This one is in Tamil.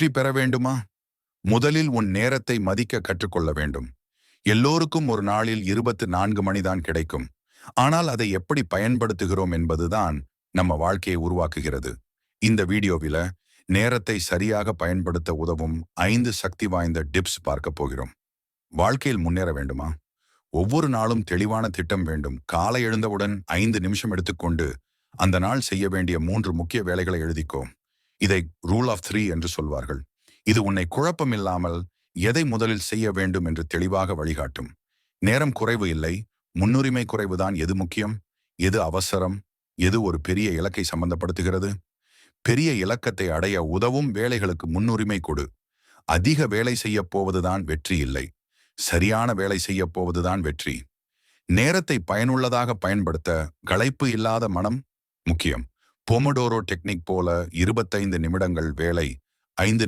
வெற்றி பெற வேண்டுமா? முதலில் உன் நேரத்தை மதிக்க கற்றுக்கொள்ள வேண்டும். எல்லோருக்கும் ஒரு நாளில் இருபத்து நான்கு மணிதான் கிடைக்கும். ஆனால் அதை எப்படி பயன்படுத்துகிறோம் என்பதுதான் நம்ம வாழ்க்கையை உருவாக்குகிறது. இந்த வீடியோவில நேரத்தை சரியாக பயன்படுத்த உதவும் ஐந்து சக்தி வாய்ந்த டிப்ஸ் பார்க்க போகிறோம். வாழ்க்கையில் முன்னேற வேண்டுமா? ஒவ்வொரு நாளும் தெளிவான திட்டம் வேண்டும். காலை எழுந்தவுடன் ஐந்து நிமிஷம் எடுத்துக்கொண்டு அந்த நாள் செய்ய வேண்டிய மூன்று முக்கிய வேலைகளை எழுதிக்கோம் இதை ரூல் ஆஃப் த்ரீ என்று சொல்வார்கள். இது உன்னை குழப்பமில்லாமல் எதை முதலில் செய்ய வேண்டும் என்று தெளிவாக வழிகாட்டும். நேரம் குறைவு இல்லை முன்னுரிமை குறைவுதான் எது முக்கியம்? எது அவசரம்? எது ஒரு பெரிய இலக்கை சம்பந்தப்படுத்துகிறது? பெரிய இலக்கத்தை அடைய உதவும் வேலைகளுக்கு முன்னுரிமை கொடு. அதிக வேலை செய்யப் போவதுதான் வெற்றி இல்லை. சரியான வேலை செய்யப் போவதுதான் வெற்றி. நேரத்தை பயனுள்ளதாக பயன்படுத்த களைப்பு இல்லாத மனம் முக்கியம். பொமடோரோ டெக்னிக் போல இருபத்தைந்து நிமிடங்கள் வேலை ஐந்து நிமிடம்